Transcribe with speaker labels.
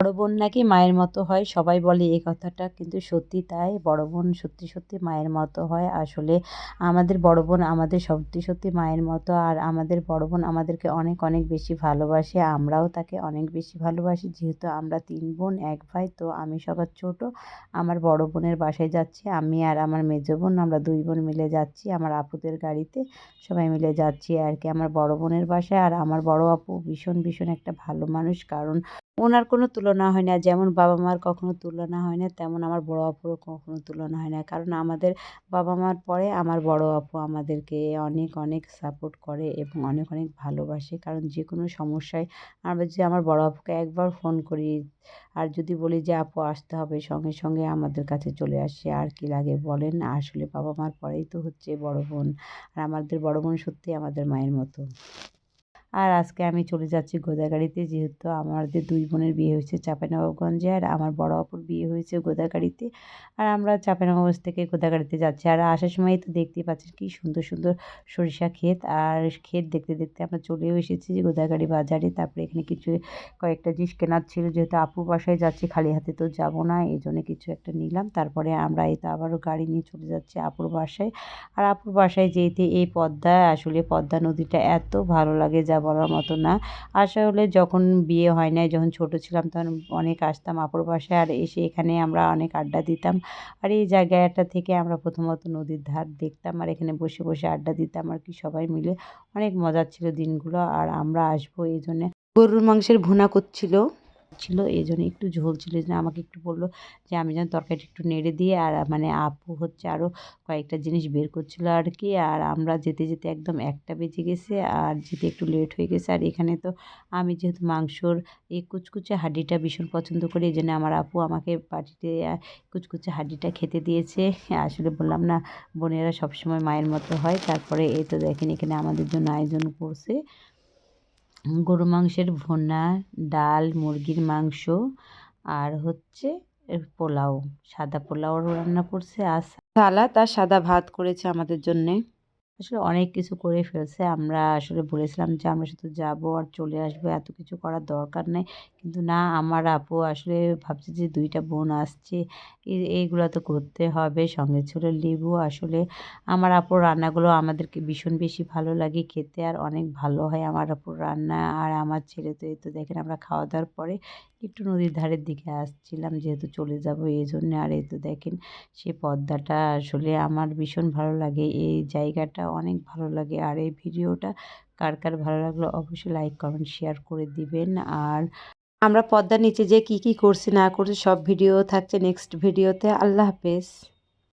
Speaker 1: বড় বোন নাকি মায়ের মতো হয়, সবাই বলে এই কথাটা। কিন্তু সত্যি তাই, বড় বোন সত্যি সত্যি মায়ের মতো হয়। আসলে আমাদের বড় বোন আমাদের সত্যি সত্যি মায়ের মতো, আর আমাদের বড় বোন আমাদেরকে অনেক অনেক বেশি ভালোবাসে। আমরাও তাকে অনেক বেশি ভালোবাসি। যেহেতু আমরা তিন বোন, এক ভাই, তো আমি সবার ছোট। আমার বড় বোনের বাসায় যাচ্ছি, আমি আর আমার মেজো বোন, আমরা দুই বোন মিলে যাচ্ছি আমার আপুদের গাড়িতে। সবাই মিলে যাচ্ছি আর কি আমার বড় বোনের বাসায়। আর আমার বড় আপু ভীষণ ভীষণ একটা ভালো মানুষ। কারণ ওনার কোনো তুলনা হয় না, যেমন বাবা মার কখনো তুলনা হয় না, তেমন আমার বড় আপুরও কখনো তুলনা হয় না। কারণ আমাদের বাবা মার পরে আমার বড় আপু আমাদেরকে অনেক অনেক সাপোর্ট করে এবং অনেক অনেক ভালোবাসে। কারণ যে কোনো সমস্যায় আমরা যদি আমার বড় আপুকে একবার ফোন করি আর যদি বলি যে, আপু, আসতে হবে, সঙ্গে সঙ্গে আমাদের কাছে চলে আসে আর কি লাগে? বলেন, আসলে বাবা মার পরেই তো হচ্ছে বড় বোন। আর আমাদের বড় বোন সত্যি আমাদের মায়ের মতো। আর আজকে আমি চলে যাচ্ছি গোদাগাড়িতে, যেহেতু আমাদের দুই বোনের বিয়ে হয়েছে চাঁপাইনবাবগঞ্জে আর আমার বড় অপুর বিয়ে হয়েছে গোদাগাড়িতে। আর আমরা চাঁপাইনবাবগঞ্জ থেকে গোদাগাড়িতে যাচ্ছি। আর আসার সময় তো দেখতেই পাচ্ছেন কি সুন্দর সুন্দর সরিষা ক্ষেত। আর ক্ষেত দেখতে দেখতে আমরা চলেও এসেছি যে গোদাগাড়ি বাজারে। তারপরে এখানে কিছু, কয়েকটা জিনিস কেনার ছিল। যেহেতু আপুর বাসায় যাচ্ছি, খালি হাতে তো যাব না এই জন্য কিছু একটা নিলাম। তারপরে আমরা এই তো আবারও গাড়ি নিয়ে চলে যাচ্ছি আপুর বাসায়। আর আপুর বাসায় যেতে এই পদ্মা, আসলে পদ্মা নদীটা এত ভালো লাগে, যা বলার মতো না। আসলে যখন বিয়ে হয় নাই, যখন ছোট ছিলাম, তখন অনেক আসতাম আপুর বাসায় আর এসে এখানে আমরা অনেক আড্ডা দিতাম। আর এই জায়গাটা থেকে আমরা প্রথমত নদীর ধার দেখতাম আর এখানে বসে বসে আড্ডা দিতাম আর কি সবাই মিলে। অনেক মজার ছিল দিনগুলো আর আমরা আসব এই জন্যে। গরুর মাংসের ভুনা করছিল। ছিল এই জন্য একটু ঝোল ছিল জন্য আমাকে একটু বলল যে, আমি যেন তরকারিটা একটু নেড়ে দিয়ে আর মানে আপু হচ্ছে আরও কয়েকটা জিনিস বের করছিল আর কি, আর আমরা যেতে যেতে একদম একটা বেজে গেছে, আর যেতে একটু লেট হয়ে গেছে, আর এখানে তো আমি যেহেতু মাংসর এই কুচকুচে হাড্ডিটা ভীষণ পছন্দ করি, এই জন্য আমার আপু আমাকে পাটিতে কুচকুচে হাড্ডিটা খেতে দিয়েছে, আসলে বললাম না, বোনেরা সবসময় মায়ের মতো হয়, তারপরে এই তো দেখেন এখানে আমাদের জন্য আয়োজন করছে গরু মাংসের ভুনা, ডাল, মুরগির মাংস আর হচ্ছে পোলাও। সাদা পোলাও রান্না করছে আর সালাদ আর সাদা ভাত করেছে আমাদের জন্যে। আসলে অনেক কিছু করে ফেলছে। আমরা আসলে বলেছিলাম যে, আমরা শুধু যাব আর চলে আসব, এত কিছু করার দরকার নেই। কিন্তু না, আমার আপু আসলে ভাবছে যে, দুইটা বোন আসছে এইগুলো তো করতে হবে। সঙ্গে ছিল লেবু আসলে। আমার আপুর রান্নাগুলো আমাদেরকে ভীষণ বেশি ভালো লাগে খেতে আর অনেক ভালো হয় আমার আপুর রান্না। আর আমার ছেলে তো, এই তো দেখেন আমরা খাওয়া দাওয়ার পরে একটু নদীর ধারের দিকে আসছিলাম, যেহেতু চলে যাব এই জন্য। আর এই তো দেখেন, সে পদ্মাটা আসলে আমার ভীষণ ভালো লাগে। এই জায়গাটা অনেক ভালো লাগে। আর এই ভিডিওটা কার কার ভালো লাগল অবশ্যই লাইক কমেন্ট শেয়ার করে দিবেন। আর আমরা পদ্মার নিচে যে কি কি করছি না করছি সব ভিডিও থাকছে নেক্সট ভিডিওতে। আল্লাহ হাফেজ।